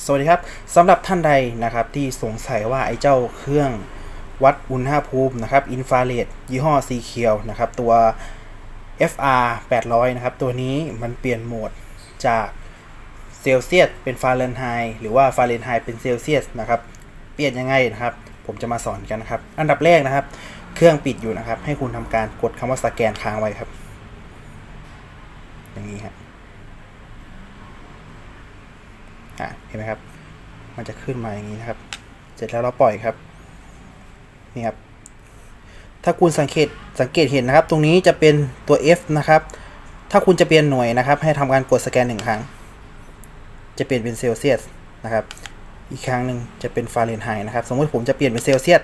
สวัสดีครับสำหรับท่านใดนะครับที่สงสัยว่าไอ้เจ้าเครื่องวัดอุณหภูมินะครับอินฟราเรดยี่ห้อสีเขียวนะครับตัว FR 800นะครับตัวนี้มันเปลี่ยนโหมดจากเซลเซียสเป็นฟาเรนไฮต์หรือว่าฟาเรนไฮต์เป็นเซลเซียสนะครับเปลี่ยนยังไงนะครับผมจะมาสอนกันนะครับ อันดับแรกนะครับ เครื่องปิดอยู่นะครับ ให้คุณทำการกดคำว่าสแกนค้างไว้ครับ อย่างนี้ครับ อะเห็นไหมครับ มันจะขึ้นมาอย่างนี้นะครับ เสร็จแล้วเราปล่อยครับ นี่ครับ ถ้าคุณสังเกตสังเกตเห็นนะครับ ตรงนี้จะเป็นตัว F นะครับ ถ้าคุณจะเปลี่ยนหน่วยนะครับ ให้ทำการกดสแกนหนึ่งครั้ง จะเปลี่ยนเป็นเซลเซียสนะครับ อีกครั้งหนึ่งจะเป็นฟาเรนไฮต์นะครับ สมมติผมจะเปลี่ยนเป็นเซลเซียส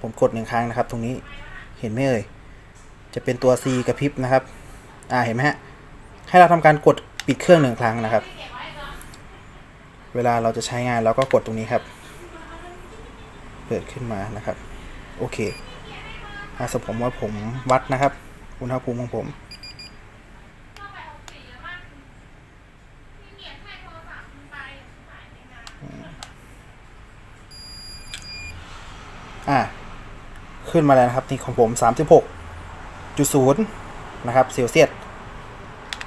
ผมกดหนึ่งครั้งนะครับ ตรงนี้ เห็นไหมเอ่ย จะเป็นตัว C กระพริบนะครับ อ่า เห็นไหมฮะ ให้เราทำการกดปิดเครื่องหนึ่งครั้งนะครับ เวลาเราจะใช้งานเราก็กดตรงนี้ครับ เปิดขึ้นมานะครับ โอเคถ้าสมมว่าผมวัดนะครับ อุณหภูมิของผม อ่า ขึ้นมาแล้วนะครับนี่ของผม 36.0 นะครับเซลเซียส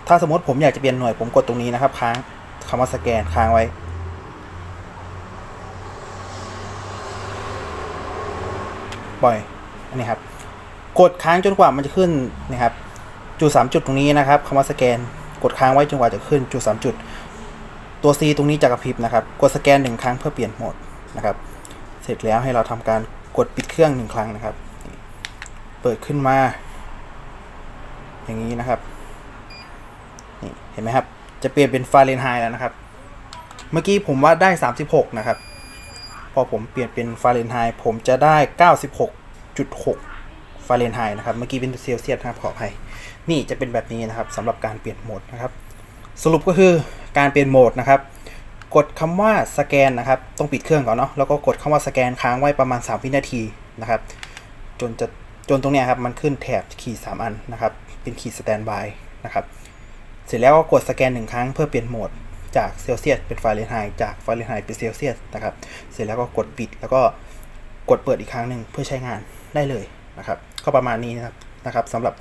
ถ้าสมมติผมอยากจะเปลี่ยนหน่วยผมกดตรงนี้นะครับ ค้างคำว่าสแกนค้างไว้ ปล่อยอันนี้ครับกดค้างจนกว่ามันจะขึ้นนะครับจุดสามจุดตรงนี้นะครับคำว่าสแกน กดค้างไว้จนกว่าจะขึ้นจุดสามจุด ตัว C ตรงนี้จะกระพริบนะครับ กดสแกนหนึ่งครั้งเพื่อเปลี่ยนโหมดนะครับ เสร็จแล้วให้เราทำการกดปิดเครื่องหนึ่งครั้งนะครับ เปิดขึ้นมา อย่างนี้นะครับนี่เห็นไหมครับ จะเปลี่ยนเป็นฟาเรนไฮต์แล้วนะครับ เมื่อกี้ผมว่าได้ 36 นะครับ พอผมเปลี่ยนเป็นฟาเรนไฮต์ผมจะได้ 96.6 ฟาเรนไฮต์นะครับ เมื่อกี้เป็นเซลเซียสนะครับขออภัย นี่จะเป็นแบบนี้นะครับสำหรับการเปลี่ยนโหมดนะครับ สรุปก็คือการเปลี่ยนโหมดนะครับ กดคำว่าสแกนนะครับ ต้องปิดเครื่องก่อนเนาะ แล้วก็กดคำว่าสแกนค้างไว้ประมาณ 3 วินาทีนะครับ จนจะจนตรงนี้ครับมันขึ้นแถบขีด3อันนะครับ เป็นขีดสแตนบายนะครับ เสร็จแล้วก็กดสแกนหนึ่งครั้งเพื่อเปลี่ยนโหมด จากเซลเซียสเป็นฟาเรนไฮต์จากฟาเรนไฮต์เป็นเซลเซียสนะครับ เสร็จแล้วก็กดปิดแล้วก็กดเปิดอีกครั้งหนึ่งเพื่อใช้งานได้เลยนะครับ ก็ประมาณนี้นะครับนะครับสำหรับ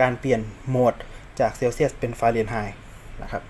การเปลี่ยนโหมดจากเซลเซียสเป็นฟาเรนไฮต์นะครับ